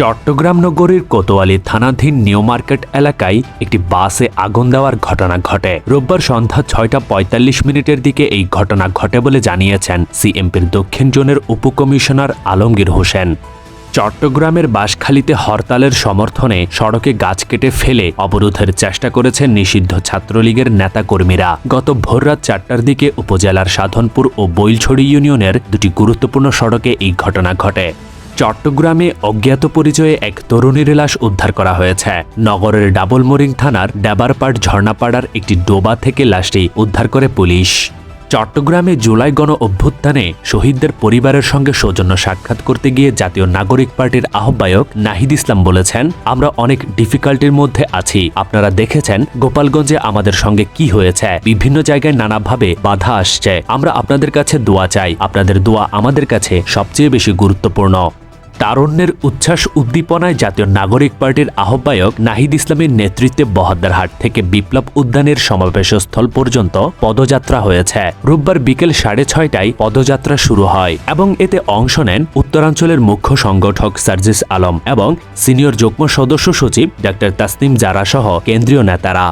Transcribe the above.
চট্টগ্রাম নগরীর কোতোয়ালি থানাধীন new market এলাকায় একটি বাসে আগুন দেওয়ার ঘটনা ঘটে। রোববার সন্ধ্যা ছয়টা পঁয়তাল্লিশ মিনিটের দিকে এই ঘটনা ঘটে বলে জানিয়েছেন সিএমপির দক্ষিণ জোনের উপকমিশনার আলমগীর হোসেন। চট্টগ্রামের বাঁশখালীতে হরতালের সমর্থনে সড়কে গাছ কেটে ফেলে অবরোধের চেষ্টা করেছেন নিষিদ্ধ ছাত্রলীগের নেতাকর্মীরা। গত ভোররাত চারটার দিকে উপজেলার সাধনপুর ও বৈলছড়ি ইউনিয়নের দুটি গুরুত্বপূর্ণ সড়কে এই ঘটনা ঘটে। চট্টগ্রামে অজ্ঞাত পরিচয়ে এক তরুণীর লাশ উদ্ধার করা হয়েছে। নগরের ডাবলমোরিং থানার ডাবারপাট ঝর্ণাপাড়ার একটি ডোবা থেকে লাশটি উদ্ধার করে পুলিশ। চট্টগ্রামে জুলাই গণ অভ্যুত্থানে শহীদদের পরিবারের সঙ্গে সৌজন্য সাক্ষাৎ করতে গিয়ে জাতীয় নাগরিক পার্টির আহ্বায়ক নাহিদ ইসলাম বলেছেন, আমরা অনেক ডিফিকাল্টির মধ্যে আছি। আপনারা দেখেছেন গোপালগঞ্জে আমাদের সঙ্গে কি হয়েছে। বিভিন্ন জায়গায় নানাভাবে বাধা আসছে। আমরা আপনাদের কাছে দোয়া চাই। আপনাদের দোয়া আমাদের কাছে সবচেয়ে বেশি গুরুত্বপূর্ণ। তারণ্যের উচ্ছ্বাস উদ্দীপনায় জাতীয় নাগরিক পার্টির আহ্বায়ক নাহিদ ইসলামের নেতৃত্বে বহদ্দারহাট থেকে বিপ্লব উদ্যানের সমাবেশস্থল পর্যন্ত পদযাত্রা হয়েছে। রোববার বিকেল সাড়ে ছয়টায় পদযাত্রা শুরু হয় এবং এতে অংশ নেন উত্তরাঞ্চলের মুখ্য সংগঠক সার্জিস আলম এবং সিনিয়র যুগ্ম সদস্য সচিব ডাক্তার তাসনিম জারা সহ কেন্দ্রীয় নেতারা।